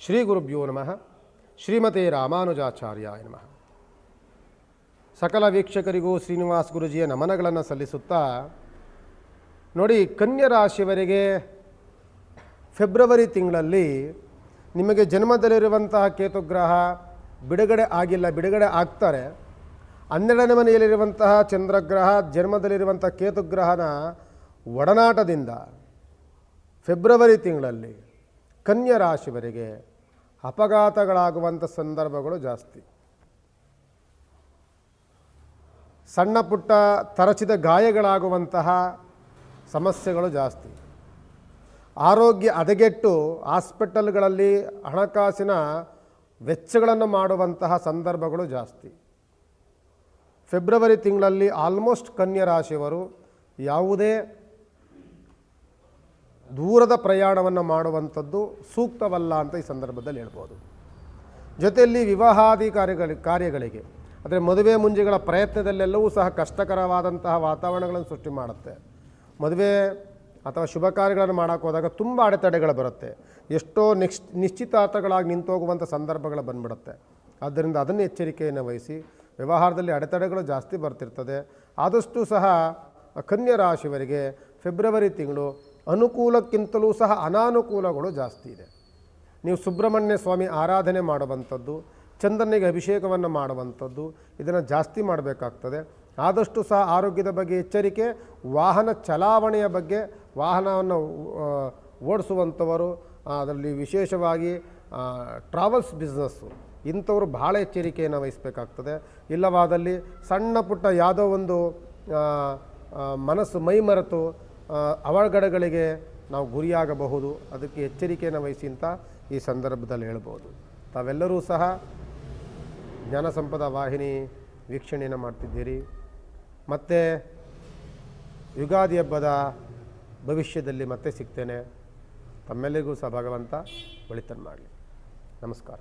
ಶ್ರೀ ಗುರುಭ್ಯೋ ನಮಃ. ಶ್ರೀಮತಿ ರಾಮಾನುಜಾಚಾರ್ಯಾಯ ನಮಃ. ಸಕಲ ವೀಕ್ಷಕರಿಗೂ ಶ್ರೀನಿವಾಸ್ ಗುರುಜಿಯ ನಮನಗಳನ್ನು ಸಲ್ಲಿಸುತ್ತಾ ನೋಡಿ ಕನ್ಯಾ ರಾಶಿಯವರಿಗೆ ಫೆಬ್ರವರಿ ತಿಂಗಳಲ್ಲಿ ನಿಮಗೆ ಜನ್ಮದಲ್ಲಿರುವಂತಹ ಕೇತುಗ್ರಹ ಬಿಡುಗಡೆ ಆಗಿಲ್ಲ, ಬಿಡುಗಡೆ ಆಗ್ತಾರೆ. ಹನ್ನೆರಡನೇ ಮನೆಯಲ್ಲಿರುವಂತಹ ಚಂದ್ರಗ್ರಹ ಜನ್ಮದಲ್ಲಿರುವಂಥ ಕೇತುಗ್ರಹನ ಒಡನಾಟದಿಂದ ಫೆಬ್ರವರಿ ತಿಂಗಳಲ್ಲಿ ಕನ್ಯಾ ರಾಶಿಯವರಿಗೆ ಅಪಘಾತಗಳಾಗುವಂಥ ಸಂದರ್ಭಗಳು ಜಾಸ್ತಿ. ಸಣ್ಣ ಪುಟ್ಟ ತರಚಿದ ಗಾಯಗಳಾಗುವಂತಹ ಸಮಸ್ಯೆಗಳು ಜಾಸ್ತಿ. ಆರೋಗ್ಯ ಹದಗೆಟ್ಟು ಹಾಸ್ಪಿಟಲ್ಗಳಲ್ಲಿ ಹಣಕಾಸಿನ ವೆಚ್ಚಗಳನ್ನು ಮಾಡುವಂತಹ ಸಂದರ್ಭಗಳು ಜಾಸ್ತಿ. ಫೆಬ್ರವರಿ ತಿಂಗಳಲ್ಲಿ ಆಲ್ಮೋಸ್ಟ್ ಕನ್ಯಾ ರಾಶಿಯವರು ಯಾವುದೇ ದೂರದ ಪ್ರಯಾಣವನ್ನು ಮಾಡುವಂಥದ್ದು ಸೂಕ್ತವಲ್ಲ ಅಂತ ಈ ಸಂದರ್ಭದಲ್ಲಿ ಹೇಳ್ಬೋದು. ಜೊತೆಯಲ್ಲಿ ವಿವಾಹಾದಿ ಕಾರ್ಯಗಳ ಕಾರ್ಯಗಳಿಗೆ, ಅಂದರೆ ಮದುವೆ ಮುಂಜಿಗಳ ಪ್ರಯತ್ನದಲ್ಲೆಲ್ಲವೂ ಸಹ ಕಷ್ಟಕರವಾದಂತಹ ವಾತಾವರಣಗಳನ್ನು ಸೃಷ್ಟಿ ಮಾಡುತ್ತೆ. ಮದುವೆ ಅಥವಾ ಶುಭ ಕಾರ್ಯಗಳನ್ನು ಮಾಡೋಕ್ಕೆ ಹೋದಾಗ ತುಂಬ ಅಡೆತಡೆಗಳು ಬರುತ್ತೆ. ಎಷ್ಟೋ ನಿಶ್, ನಿಶ್ಚಿತಾರ್ಥಗಳಾಗಿ ನಿಂತೋಗುವಂಥ ಸಂದರ್ಭಗಳು ಬಂದ್ಬಿಡುತ್ತೆ. ಆದ್ದರಿಂದ ಅದನ್ನು ಎಚ್ಚರಿಕೆಯನ್ನು ವಹಿಸಿ ವ್ಯವಹಾರದಲ್ಲಿ ಅಡೆತಡೆಗಳು ಜಾಸ್ತಿ ಬರ್ತಿರ್ತದೆ. ಆದಷ್ಟು ಸಹ ಕನ್ಯಾ ರಾಶಿಯವರಿಗೆ ಫೆಬ್ರವರಿ ತಿಂಗಳು ಅನುಕೂಲಕ್ಕಿಂತಲೂ ಸಹ ಅನಾನುಕೂಲಗಳು ಜಾಸ್ತಿ ಇದೆ. ನೀವು ಸುಬ್ರಹ್ಮಣ್ಯ ಸ್ವಾಮಿ ಆರಾಧನೆ ಮಾಡುವಂಥದ್ದು ಚಂದ್ರನಿಗೆ ಅಭಿಷೇಕವನ್ನು ಮಾಡುವಂಥದ್ದು ಇದನ್ನು ಜಾಸ್ತಿ ಮಾಡಬೇಕಾಗ್ತದೆ. ಆದಷ್ಟು ಸಹ ಆರೋಗ್ಯದ ಬಗ್ಗೆ ಎಚ್ಚರಿಕೆ ವಾಹನ ಚಲಾವಣೆಯ ಬಗ್ಗೆ ವಾಹನವನ್ನು ಓಡಿಸುವಂಥವರು ಅದರಲ್ಲಿ ವಿಶೇಷವಾಗಿ ಟ್ರಾವೆಲ್ಸ್ ಬಿಸ್ನೆಸ್ಸು ಇಂಥವರು ಭಾಳ ಎಚ್ಚರಿಕೆಯನ್ನು ವಹಿಸಬೇಕಾಗ್ತದೆ. ಇಲ್ಲವಾದಲ್ಲಿ ಸಣ್ಣ ಪುಟ್ಟ ಯಾವುದೋ ಒಂದು ಮನಸ್ಸು ಮೈ ಮರೆತು ಆ, ಅವಘಡಗಳಿಗೆ ನಾವು ಗುರಿಯಾಗಬಹುದು. ಅದಕ್ಕೆ ಎಚ್ಚರಿಕೆಯನ್ನು ವಹಿಸಿ ಅಂತ ಈ ಸಂದರ್ಭದಲ್ಲಿ ಹೇಳ್ಬೋದು. ತಾವೆಲ್ಲರೂ ಸಹ ಜ್ಞಾನ ಸಂಪದ ವಾಹಿನಿ ವೀಕ್ಷಣೆಯನ್ನು ಮಾಡ್ತಿದ್ದೀರಿ. ಮತ್ತು ಯುಗಾದಿ ಹಬ್ಬದ ಭವಿಷ್ಯದಲ್ಲಿ ಮತ್ತೆ ಸಿಗ್ತೇನೆ. ತಮ್ಮೆಲ್ಲರಿಗೂ ಸಹ ಭಗವಂತ ಒಳಿತನ್ನು ಮಾಡಲಿ. ನಮಸ್ಕಾರ.